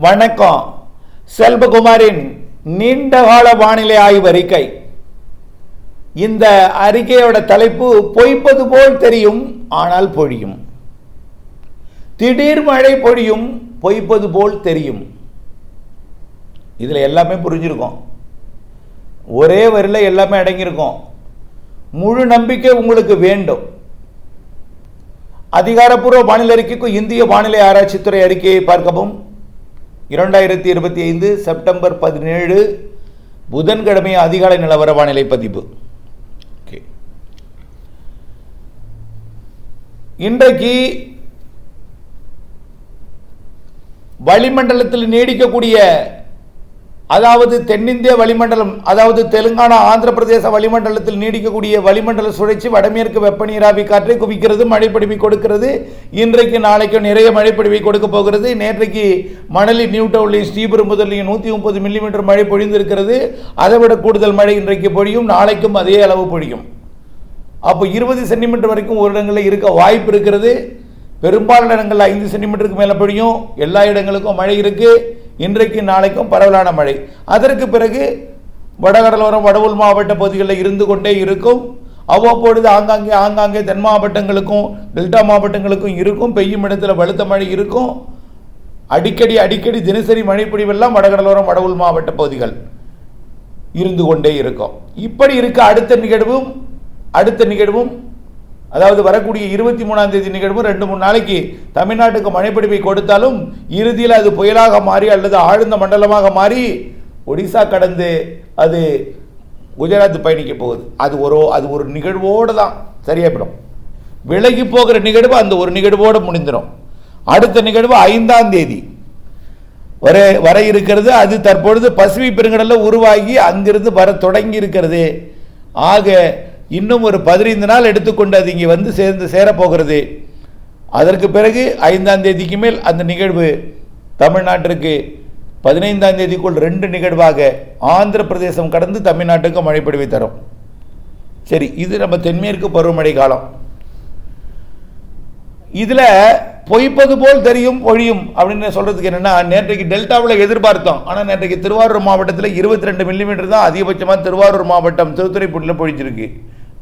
வணக்கம். செல்வகுமாரின் நீண்டகால வானிலை ஆய்வு அறிக்கை. இந்த அறிக்கையோட தலைப்பு பொய்ப்பது போல் தெரியும் ஆனால் பொழியும். திடீர் மழை பொழியும் பொய்ப்பது போல் தெரியும். இதில் எல்லாமே புரிஞ்சிருக்கும். ஒரே வரியில் எல்லாமே அடங்கியிருக்கும். முழு நம்பிக்கை உங்களுக்கு வேண்டும். அதிகாரப்பூர்வ வானிலை அறிக்கைக்கும் இந்திய வானிலை ஆராய்ச்சித்துறை அறிக்கையை பார்க்கவும். இரண்டாயிரத்தி இருபத்தி ஐந்து செப்டம்பர் பதினேழு புதன்கிழமை அதிகாலை நிலவர வானிலை பதிப்பு ஓகே. இன்றைக்கு வளிமண்டலத்தில் நீடிக்கக்கூடிய அதாவது தென்னிந்திய வளிமண்டலம் அதாவது தெலுங்கானா ஆந்திர பிரதேச வளிமண்டலத்தில் நீடிக்கக்கூடிய வளிமண்டல சுழற்சி வடமேற்கு வெப்பநீராவி காற்றை குவிக்கிறது மழைப்பிடிவை கொடுக்கிறது. இன்றைக்கு நாளைக்கு நிறைய மழைப்பிடிவை கொடுக்க போகிறது. நேற்றைக்கு மணலி நியூட்டவுன்லையும் ஸ்ரீபெரும்புதூர்லையும் நூற்றி முப்பது மில்லிமீட்டர் மழை பொழிந்திருக்கிறது. அதை விட கூடுதல் மழை இன்றைக்கு பொழியும் நாளைக்கும் அதே அளவு பொழியும். அப்போ இருபது சென்டிமீட்டர் வரைக்கும் ஒரு இடங்களில் இருக்க வாய்ப்பு இருக்கிறது. பெரும்பாலான இடங்களில் ஐந்து சென்டிமீட்டருக்கு மேலே பொழியும். எல்லா இடங்களுக்கும் மழை இருக்குது இன்றைக்கு நாளைக்கும் பரவலான மழை. அதற்கு பிறகு வடகடலோரம் வடவுள் மாவட்ட பகுதிகளில் இருந்து கொண்டே இருக்கும். அவ்வப்பொழுது ஆங்காங்கே ஆங்காங்கே தென் மாவட்டங்களுக்கும் டெல்டா மாவட்டங்களுக்கும் இருக்கும். பெய்யும் இடத்துல வலுத்த மழை இருக்கும். அடிக்கடி அடிக்கடி தினசரி மழைப்பொழிவெல்லாம் வடகடலோரம் வடவுள் மாவட்ட பகுதிகள் இருந்து கொண்டே இருக்கும். இப்படி இருக்க அடுத்த நிகழ்வும் அடுத்த நிகழ்வும் அதாவது வரக்கூடிய இருபத்தி மூணாம் தேதி நிகழ்வு ரெண்டு மூணு நாளைக்கு தமிழ்நாட்டுக்கு மழைப்பிடிப்பை கொடுத்தாலும் இறுதியில் அது புயலாக மாறி அல்லது ஆழ்ந்த மண்டலமாக மாறி ஒடிசா கடந்து அது குஜராத் பயணிக்க போகுது. அது ஒரு அது ஒரு நிகழ்வோடு தான். சரியாகிடும் விலகி போகிற நிகழ்வு அந்த ஒரு நிகழ்வோடு முடிந்துடும் அடுத்த நிகழ்வு ஐந்தாம் தேதி. வர வர இருக்கிறது. அது தற்பொழுது பசிபிக் பெருங்கடலில் உருவாகி அங்கிருந்து வர தொடங்கி இருக்கிறது. ஆக இன்னும் ஒரு பதினைந்து நாள் எடுத்துக்கொண்டு அது இங்கே வந்து சேர்ந்து சேரப்போகிறது. அதற்கு பிறகு ஐந்தாம் தேதிக்கு மேல் அந்த நிகழ்வு தமிழ்நாட்டிற்கு பதினைந்தாம் தேதிக்குள் ரெண்டு நிகழ்வாக ஆந்திர பிரதேசம் கடந்து தமிழ்நாட்டுக்கு மழை பொழிவை தரும். சரி இது நம்ம தென்மேற்கு பருவமழை காலம். இதில் பொய்ப்பது போல் தெரியும் ஒழியும் அப்படின்னு சொல்கிறதுக்கு என்னென்னா நேற்றைக்கு டெல்டாவில் எதிர்பார்த்தோம். ஆனால் நேற்றைக்கு திருவாரூர் மாவட்டத்தில் இருபத்தி ரெண்டு மில்லிமீட்டர் தான் அதிகபட்சமாக திருவாரூர் மாவட்டம் திருத்துறைப்பூட்டில் பொழிச்சிருக்கு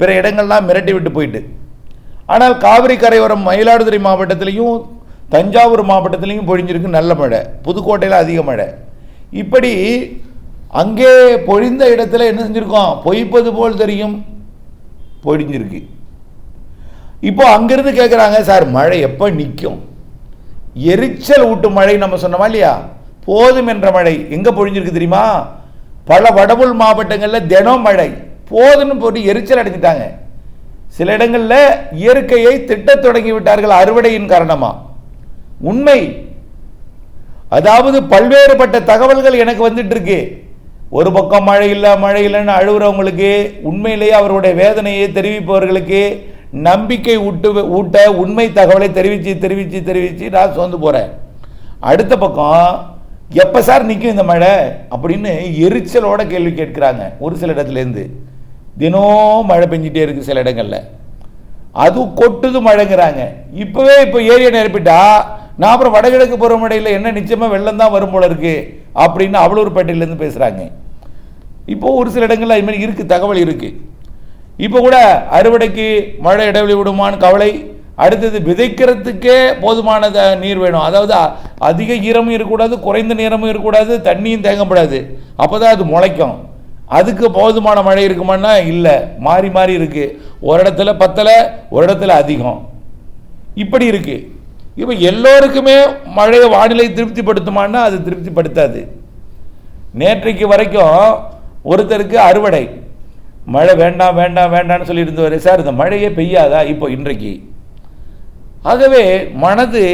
பிற இடங்கள்லாம் மிரட்டி விட்டு போயிட்டு. ஆனால் காவிரி கரையோரம் மயிலாடுதுறை மாவட்டத்திலையும் தஞ்சாவூர் மாவட்டத்திலையும் பொழிஞ்சிருக்கு நல்ல மழை. புதுக்கோட்டையில் அதிக மழை. இப்படி அங்கே பொழிந்த இடத்துல என்ன செஞ்சுருக்கோம்? பொய்ப்பது போல் தெரியும். பொழிஞ்சிருக்கு. இப்போ அங்கிருந்து கேட்குறாங்க சார் மழை எப்போ நிற்கும் எரிச்சல் ஊட்டும் மழை நம்ம சொன்னோமா இல்லையா? போதும் என்ற மழை. எங்கே பொழிஞ்சிருக்கு தெரியுமா? பல வடபுல் மாவட்டங்களில் தினம் மழை. போதுன்னு போட்டு எரிச்சல் அடைஞ்சிட்டாங்க சில இடங்களில் இயற்கையை திட்டத் தொடங்கி விட்டார்கள் அறுவடையின் காரணமாக உண்மை. அதாவது பல்வேறுபட்ட தகவல்கள் எனக்கு வந்துட்டு இருக்கு ஒரு பக்கம் மழை இல்லை மழை இல்லைன்னு அழுகிறவங்களுக்கு உண்மையிலேயே அவருடைய வேதனையை தெரிவிப்பவர்களுக்கு நம்பிக்கை ஊட்டு ஊட்ட உண்மை தகவலை தெரிவித்து தெரிவித்து தெரிவித்து நான் சோர்ந்து போகிறேன் அடுத்த பக்கம் எப்போ சார் நிற்கும் இந்த மழை? அப்படின்னு எரிச்சலோட கேள்வி கேட்குறாங்க ஒரு சில இடத்துலேருந்து. தினம் மழை பெஞ்சிட்டே இருக்குது சில இடங்களில். அது கொட்டுது மழைங்கிறாங்க. இப்போவே இப்போ ஏரியா நிரப்பிட்டா நான் அப்புறம் வடகிழக்கு பருவமழையில் என்ன நிச்சயமாக வெள்ளம் தான் வரும் போல இருக்குது அப்படின்னு அவலூர்பேட்டையிலேருந்து பேசுகிறாங்க இப்போ ஒரு சில இடங்களில் அதுமாதிரி இருக்குது தகவல் இருக்குது இப்போ கூட அறுவடைக்கு மழை இடைவெளி விடுமான்னு கவலை. அடுத்தது விதைக்கிறதுக்கே போதுமான நீர் வேணும். அதாவது அதிக ஈரமும் இருக்கக்கூடாது குறைந்த நீரமும் இருக்கக்கூடாது தண்ணியும் தேங்கப்படாது. அப்போ தான் அது முளைக்கும். அதுக்கு போதுமான மழை இருக்குமான்னா இல்லை. மாறி மாறி இருக்குது ஒரு இடத்துல பத்தலை ஒரு இடத்துல அதிகம். இப்படி இருக்குது இப்போ எல்லோருக்குமே மழையை வானிலை திருப்திப்படுத்துமான்னா அது திருப்திப்படுத்தாது. நேற்றைக்கு வரைக்கும் ஒருத்தருக்கு அறுவடை. மழை வேண்டாம் வேண்டாம் வேண்டாம்னு சொல்லி இருந்தவர் சார் இந்த மழையே பெய்யாதா இப்போ இன்றைக்கு? ஆகவே மனது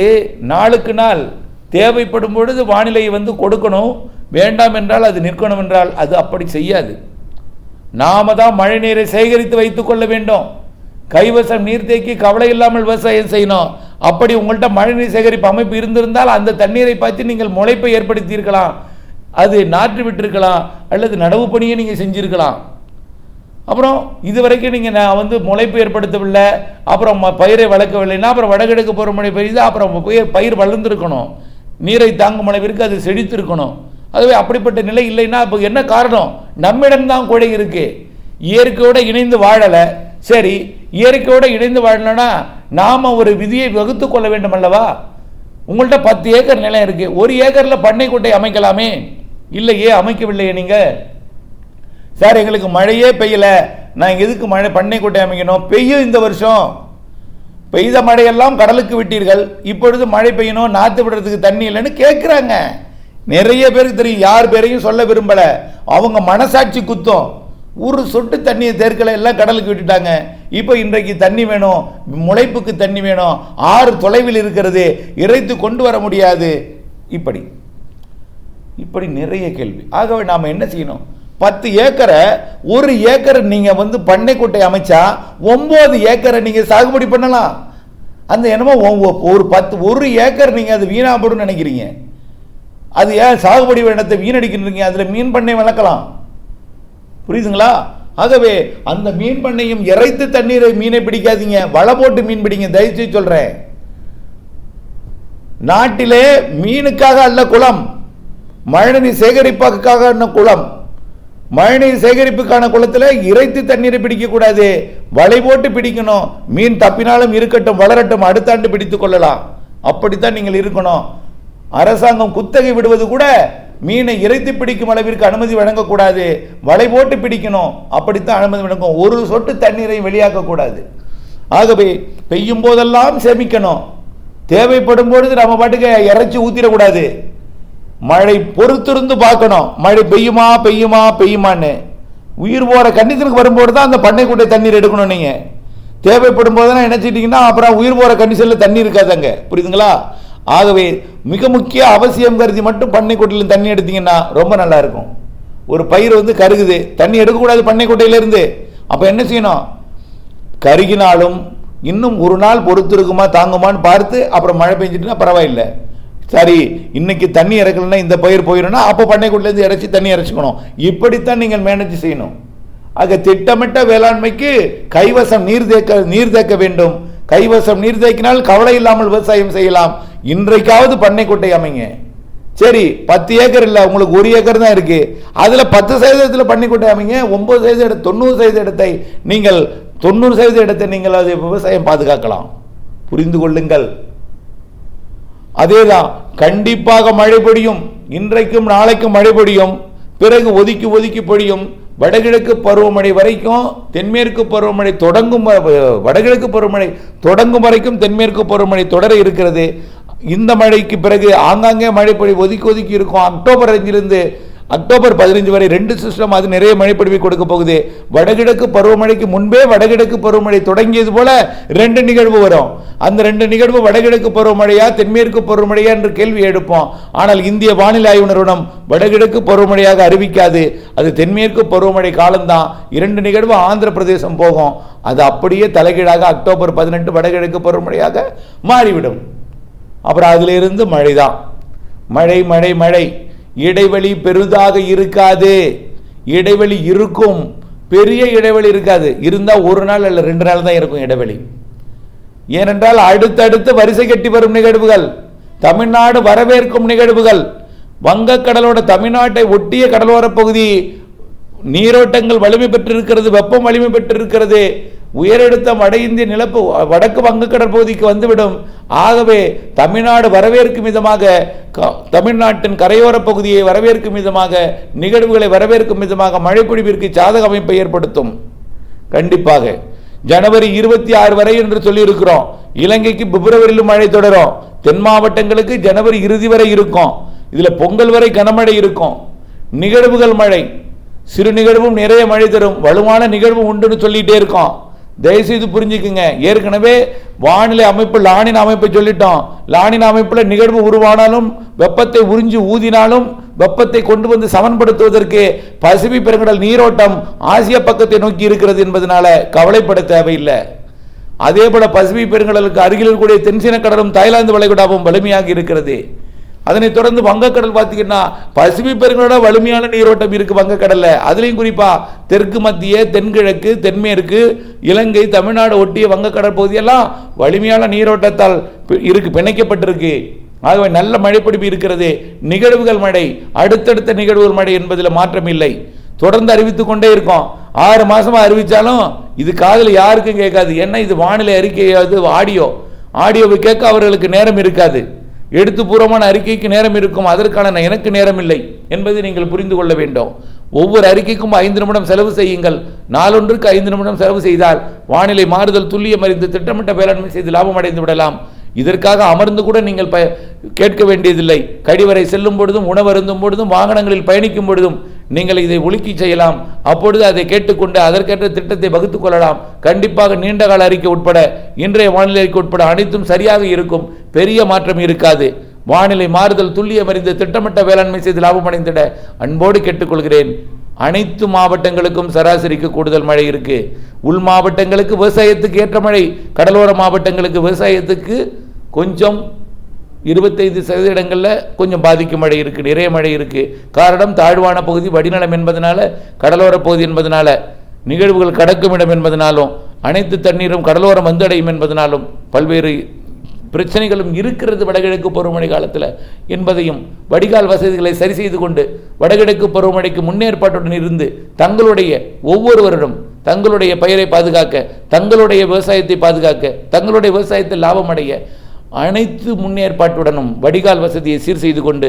நாளுக்கு நாள் தேவைப்படும் பொழுது வானிலையை வந்து கொடுக்கணும். வேண்டாம் என்றால் அது நிற்கணும் என்றால் அது அப்படி செய்யாது. நாம தான் மழை நீரை சேகரித்து வைத்துக் கொள்ள வேண்டும். கைவசம் நீர் தேக்கி கவலை இல்லாமல் விவசாயம் செய்யணும். அப்படி உங்கள்கிட்ட மழைநீர் சேகரிப்பு அமைப்பு இருந்திருந்தால் அந்த தண்ணீரை பார்த்து நீங்கள் முளைப்பை ஏற்படுத்தியிருக்கலாம். அது நாற்று விட்டிருக்கலாம் அல்லது நடவு பணியை நீங்கள் செஞ்சுருக்கலாம். அப்புறம் இது வரைக்கும் நீங்கள் நான் வந்து முளைப்பு ஏற்படுத்தவில்லை அப்புறம் ம- பயிரை வளர்க்கவில்லைன்னா அப்புறம் வடகிழக்கு பருவமழை பெய்யுது அப்புறம் பயிர் பயிர் வளர்ந்துருக்கணும். நீரை தாங்கும் அளவிற்கு அது செழித்திருக்கணும். அதுவே அப்படிப்பட்ட நிலை இல்லைன்னா இப்போ என்ன காரணம்? நம்மிடம்தான் குறை இருக்குது இயற்கையோடு இணைந்து வாழலை. சரி இயற்கையோடு இணைந்து வாழலைன்னா நாம் ஒரு விதியை வகுத்து கொள்ள வேண்டும் அல்லவா? உங்கள்கிட்ட பத்து ஏக்கர் நிலம் இருக்குது ஒரு ஏக்கரில் பண்ணைக்குட்டை அமைக்கலாமே? இல்லையே அமைக்கவில்லையே நீங்கள் சார் எங்களுக்கு மழையே பெய்யலை. நான் எதுக்கு மழை பண்ணைக்குட்டை அமைக்கணும்? பெய்யும் இந்த வருஷம். பெய்த மழையெல்லாம் கடலுக்கு விட்டீர்கள். இப்பொழுது மழை பெய்யணும் நாற்று விடுறதுக்கு தண்ணி இல்லைன்னு கேட்குறாங்க நிறைய பேருக்கு தெரியும். யார் பேரையும் சொல்ல விரும்பலை. அவங்க மனசாட்சி குத்தம். ஒரு சொட்டு தண்ணியை தேர்க்கலை எல்லாம் கடலுக்கு விட்டுட்டாங்க. இப்போ இன்றைக்கு தண்ணி வேணும் முளைப்புக்கு தண்ணி வேணும் ஆறு தொலைவில் இருக்கிறது இறைத்து கொண்டு வர முடியாது. இப்படி. இப்படி நிறைய கேள்வி. ஆகவே நாம் என்ன செய்யணும்? பத்து ஏக்கரை ஒரு ஏக்கரை நீங்கள் வந்து பண்ணைக்குட்டை அமைச்சா ஒம்பது ஏக்கரை நீங்கள் சாகுபடி பண்ணலாம். அந்த என்னமோ ஒரு பத்து ஒரு ஏக்கர் நீங்கள் அது வீணாகப்படும்னு நினைக்கிறீங்க. அது ஏன் சாகுபடி வேண்டத்தை வீணடிக்கின்றீங்க? அதில் மீன் பண்ணை வளர்க்கலாம். புரியுதுங்களா? ஆகவே அந்த மீன் பண்ணையும் இறைத்து தண்ணீரை மீனை பிடிக்காதீங்க. வலை போட்டு மீன் பிடிங்க. தயவுசெய்து சொல்கிறேன் நாட்டிலே மீனுக்காக அல்ல குளம். மழைநீர் சேகரிப்புக்காக குளம். மழைநீர் சேகரிப்புக்கான குளத்தில் இறைத்து தண்ணீரை பிடிக்கக்கூடாது. வலை போட்டு பிடிக்கணும். மீன் தப்பினாலும் இருக்கட்டும் வளரட்டும் அடுத்த ஆண்டு கொள்ளலாம். அப்படித்தான் நீங்கள் இருக்கணும். அரசாங்கம் குத்தகை விடுவது கூட மீனை இறைத்து பிடிக்கும் அளவிற்கு அனுமதி வழங்கக்கூடாது. வலை போட்டு பிடிக்கணும். அப்படித்தான் அனுமதி வழங்கும். ஒரு சொட்டு தண்ணீரை வெளியாக்கக்கூடாது. ஆகவே பெய்யும் போதெல்லாம் சேமிக்கணும். தேவைப்படும் பொழுது நம்ம பாட்டுக்கு இறைச்சி ஊத்திடக்கூடாது. மழை பொறுத்திருந்து பார்க்கணும். மழை பெய்யுமா பெய்யுமா பெய்யுமான்னு. உயிர் போகிற கண்டிஷனுக்கு வரும்போது தான் அந்த பண்ணைக்குட்டை தண்ணீர் எடுக்கணும் நீங்கள் தேவைப்படும் போதெல்லாம் நினச்சிட்டிங்கன்னா அப்புறம் உயிர் போகிற கண்டிஷனில் தண்ணி இருக்காதங்க புரியுதுங்களா? ஆகவே மிக முக்கிய அவசியம் கருதி மட்டும் பண்ணைக்கோட்டையில் தண்ணி எடுத்தீங்கன்னா ரொம்ப நல்லா இருக்கும். ஒரு பயிர் வந்து கருகுது தண்ணி எடுக்கக்கூடாது பண்ணைக்குட்டையிலேருந்து அப்போ என்ன செய்யணும்? கருகினாலும் இன்னும் ஒரு நாள் பொறுத்து இருக்குமா தாங்குமான்னு பார்த்து அப்புறம் மழை பெஞ்சிட்டுனா பரவாயில்லை. சரி இன்னைக்கு தண்ணி இறக்கலன்னா இந்த பயிர் போயிடும்னா அப்போ பண்ணைக்குள்ளேருந்து இறச்சி தண்ணி இறச்சிக்கணும். இப்படித்தான் நீங்கள் மேனேஜ் செய்யணும். ஆக திட்டமிட்ட வேளாண்மைக்கு கைவசம் நீர் தேக்க நீர் தேக்க வேண்டும். கைவசம் நீர் தேக்கினால் கவலை இல்லாமல் விவசாயம் செய்யலாம். இன்றைக்காவது பண்ணைக்குட்டை அமைங்க. சரி பத்து ஏக்கர் இல்லை உங்களுக்கு ஒரு ஏக்கர் தான் இருக்கு. அதில் பத்து சதவீதத்தில் பண்ணிக்கொண்டே அமைங்க. ஒன்பது சதவீத தொண்ணூறு சதவீத இடத்தை நீங்கள் தொண்ணூறு சதவீத இடத்தை நீங்கள் அது விவசாயம் பாதுகாக்கலாம். புரிந்து கொள்ளுங்கள். அதேதான் கண்டிப்பாக மழை பொழியும். இன்றைக்கும் நாளைக்கும் மழை பொழியும். பிறகு ஒதுக்கி ஒதுக்கி பொழியும். வடகிழக்கு பருவமழை வரைக்கும் தென்மேற்கு பருவமழை தொடங்கும் வடகிழக்கு பருவமழை தொடங்கும் வரைக்கும் தென்மேற்கு பருவமழை தொடர இருக்கிறது. இந்த மழைக்கு பிறகு ஆங்காங்கே மழைப்பொழி ஒதுக்கி ஒதுக்கி இருக்கும். அக்டோபர் அஞ்சிலிருந்து அக்டோபர் பதினஞ்சு வரை ரெண்டு சிஸ்டம் அது நிறைய மழை கொடுக்க போகுது. வடகிழக்கு பருவமழைக்கு முன்பே வடகிழக்கு பருவமழை தொடங்கியது போல ரெண்டு நிகழ்வு வரும். அந்த ரெண்டு நிகழ்வு வடகிழக்கு பருவமழையா தென்மேற்கு பருவமழையா என்று கேள்வி எடுப்போம் ஆனால் இந்திய வானிலை ஆய்வு நிறுவனம் வடகிழக்கு பருவமழையாக அறிவிக்காது. அது தென்மேற்கு பருவமழை காலம்தான். இரண்டு நிகழ்வு ஆந்திர பிரதேசம் போகும். அது அப்படியே தலைகீழாக அக்டோபர் பதினெட்டு வடகிழக்கு பருவமழையாக மாறிவிடும். அப்புறம் அதிலிருந்து மழை தான் மழை மழை மழை. இடைவெளி பெரிதாக இருக்காது. இடைவெளி இருக்கும். பெரிய இடைவெளி இருக்காது. இருந்தால் ஒரு நாள் அல்ல ரெண்டு நாள் தான் இருக்கும் இடைவெளி. ஏனென்றால் அடுத்தடுத்து வரிசை கட்டி வரும் நிகழ்வுகள். தமிழ்நாடு வரவேற்கும் நிகழ்வுகள். வங்கக்கடலோட தமிழ்நாட்டை ஒட்டிய கடலோரப் பகுதி. நீரோட்டங்கள் வலிமை பெற்றிருக்கிறது வெப்பம் வலிமை பெற்றிருக்கிறது. உயரழுத்தம் வட இந்திய நிலப்பு வடக்கு வங்கக்கடல் பகுதிக்கு வந்துவிடும். ஆகவே தமிழ்நாடு வரவேற்கும் விதமாக க- தமிழ்நாட்டின் கரையோரப் பகுதியை வரவேற்கும் விதமாக நிகழ்வுகளை வரவேற்கும் விதமாக மழைப்பொழிவிற்கு சாதக அமைப்பை ஏற்படுத்தும். கண்டிப்பாக ஜனவரி இருபத்தி ஆறு வரை என்று சொல்லியிருக்கிறோம். இலங்கைக்கு பிப்ரவரியிலும் மழை தொடரும். தென் மாவட்டங்களுக்கு ஜனவரி இறுதி வரை இருக்கும். இதில் பொங்கல் வரை கனமழை இருக்கும். நிகழ்வுகள் மழை. சிறு நிகழ்வும் நிறைய மழை தரும். வலுவான நிகழ்வு உண்டுன்னு சொல்லிகிட்டே இருக்கோம். தயவுசெய்து புரிஞ்சுக்குங்க. ஏற்கனவே வானிலை அமைப்பு லானின் அமைப்பை சொல்லிட்டோம். லானின் அமைப்பில் நிகழ்வு உருவானாலும் வெப்பத்தை உறிஞ்சி ஊதினாலும் வெப்பத்தை கொண்டு வந்து சமன்படுத்துவதற்கு பசிபி பெருங்கடல் நீரோட்டம் ஆசிய பக்கத்தை நோக்கி இருக்கிறது என்பதனால கவலைப்பட தேவையில்லை. அதே போல பசிபிக் பெருங்கடலுக்கு அருகில் இருக்கக்கூடிய தென்சீன கடலும் தாய்லாந்து வளைகுடாவும் வலிமையாக இருக்கிறது. அதனைத் தொடர்ந்து வங்கக்கடல் பார்த்தீங்கன்னா பசிபிக் பெருங்கடலோட வலிமையான நீரோட்டம் இருக்கு வங்கக்கடல்ல. அதுலேயும் குறிப்பா தெற்கு மத்திய தென்கிழக்கு தென்மேற்கு இலங்கை தமிழ்நாடு ஒட்டிய வங்கக்கடல் பகுதியெல்லாம் வலிமையான நீரோட்டத்தால் பி- இருக்கு பிணைக்கப்பட்டிருக்கு. ஆகவே நல்ல மழைப்பிடிப்பு இருக்கிறது. நிகழ்வுகள் மழை அடுத்தடுத்த நிகழ்வுகள் மழை என்பதில் மாற்றம் இல்லை. தொடர்ந்து அறிவித்து கொண்டே இருக்கோம். ஆறு மாசமா அறிவித்தாலும் இது காதில் யாருக்கும் கேட்காது. என்ன இது வானிலை அறிக்கை அது ஆடியோ. ஆடியோவை கேட்க அவர்களுக்கு நேரம் இருக்காது. எழுத்துப்பூர்வமான அறிக்கைக்கு நேரம் இருக்கும் அதற்கான எனக்கு நேரம் இல்லை என்பதை நீங்கள் புரிந்து கொள்ள வேண்டும். ஒவ்வொரு அறிக்கைக்கும் ஐந்து நிமிடம் செலவு செய்யுங்கள். நாளொன்றுக்கு ஐந்து நிமிடம் செலவு செய்தால் வானிலை மாறுதல் துல்லியம் அறிந்து திட்டமிட்ட வேளாண்மை செய்து லாபம் அடைந்து விடலாம். இதற்காக அமர்ந்து கூட நீங்கள் ப கேட்க வேண்டியதில்லை. கழிவறை செல்லும் பொழுதும் உணவருந்தும் பொழுதும் வாகனங்களில் பயணிக்கும் பொழுதும் நீங்கள் இதை ஒழுக்கி செய்யலாம். அப்பொழுது அதை கேட்டுக்கொண்டு அதற்கேற்ற திட்டத்தை வகுத்துக் கொள்ளலாம். கண்டிப்பாக நீண்ட கால அறிக்கை உட்பட இன்றைய வானிலை அறிக்கை உட்பட அனைத்தும் சரியாக இருக்கும். பெரிய மாற்றம் இருக்காது. வானிலை மாறுதல் துல்லியம் அறிந்து திட்டமிட்ட வேளாண்மை செய்து லாபம் அடைந்திட அன்போடு கேட்டுக்கொள்கிறேன். அனைத்து மாவட்டங்களுக்கும் சராசரிக்கு கூடுதல் மழை இருக்கு. உள் மாவட்டங்களுக்கு விவசாயத்துக்கு ஏற்ற மழை கடலோர மாவட்டங்களுக்கு விவசாயத்துக்கு கொஞ்சம் இருபத்தைந்து சதவீதங்களில் கொஞ்சம் பாதிக்கும் மழை இருக்குது நிறைய மழை இருக்குது காரணம் தாழ்வான பகுதி வடிநிலம் என்பதனால கடலோர பகுதி என்பதனால நிகழ்வுகள் கடக்கும் இடம் என்பதனாலும் அனைத்து தண்ணீரும் கடலோரம் வந்தடையும் என்பதனாலும் பல்வேறு பிரச்சனைகளும் இருக்கிறது வடகிழக்கு பருவமழை காலத்தில் என்பதையும் வடிகால் வசதிகளை சரி செய்து கொண்டு வடகிழக்கு பருவமழைக்கு முன்னேற்பாட்டுடன் இருந்து தங்களுடைய ஒவ்வொருவரிடம் தங்களுடைய பயிரை பாதுகாக்க தங்களுடைய விவசாயத்தை பாதுகாக்க தங்களுடைய விவசாயத்தில் லாபம் அடைய அனைத்து முன்னேற்பாட்டுடனும் வடிகால் வசதியை சீர் செய்து கொண்டு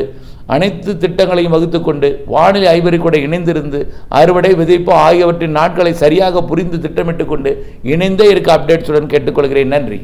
அனைத்து திட்டங்களையும் வகுத்துக்கொண்டு வானிலை ஐவரி கூட இணைந்திருந்து அறுவடை விதைப்பு ஆகியவற்றின் நாட்களை சரியாக புரிந்து திட்டமிட்டு கொண்டு இணைந்தே இருக்க அப்டேட்ஸுடன் கேட்டுக்கொள்கிறேன் நன்றி.